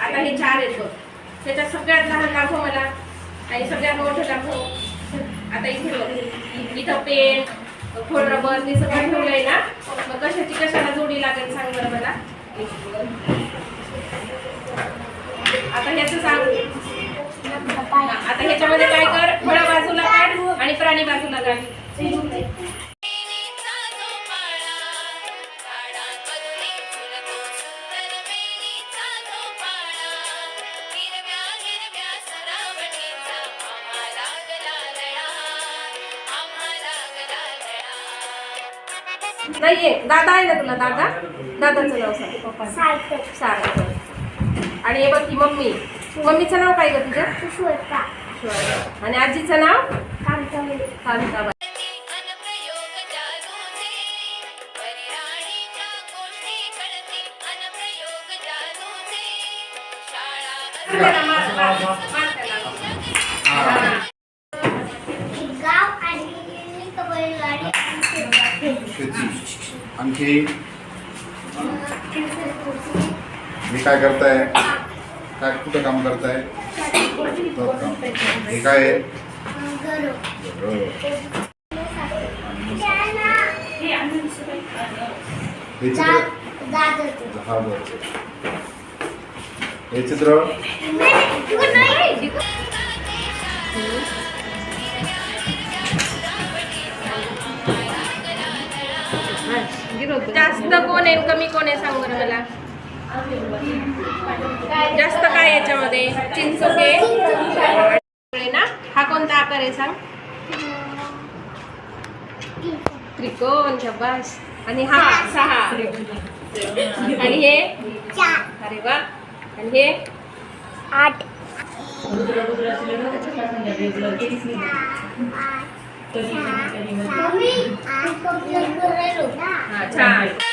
आता हे चार आहेत बघ त्याच्यात सगळ्यात लहान दाखव मला आणि सगळ्यात मोठं दाखव आता इथे इथं पेन खोड रबर ते सगळं ठेवलंय ना मग कशाची कशाला जोडी लागेल सांग बरं मला आता ह्याचं सांग आता ह्याच्यामध्ये काय कर? फळं बाजूला काढ आणि प्राणी बाजूला काढ. नाहीये. दादा आहे ना तुला दादा? दादाचं नाव सांग. पप्पा सार्थक आणि हे बघ ही मम्मी. मम्मीचं नाव काय ग तुझं. आणि आजीचं नाव? कांताबाई. अनप्रयोग जादूचे त्याची आणखी मी काय करताय काय कुठं काम करताय शेतात काम. हे। काय. हे चित्र हे? चित्र जास्त कोण आहे कमी कोण आहे सांग बरं मला. जास्त काय याच्यामध्ये? चिंचोके आहे. ना? हा कोणता आकार आहे सांग? त्रिकोण शबास. आणि हा सहा. आणि हे? अरे वा. आणि हे? आठ. हा छान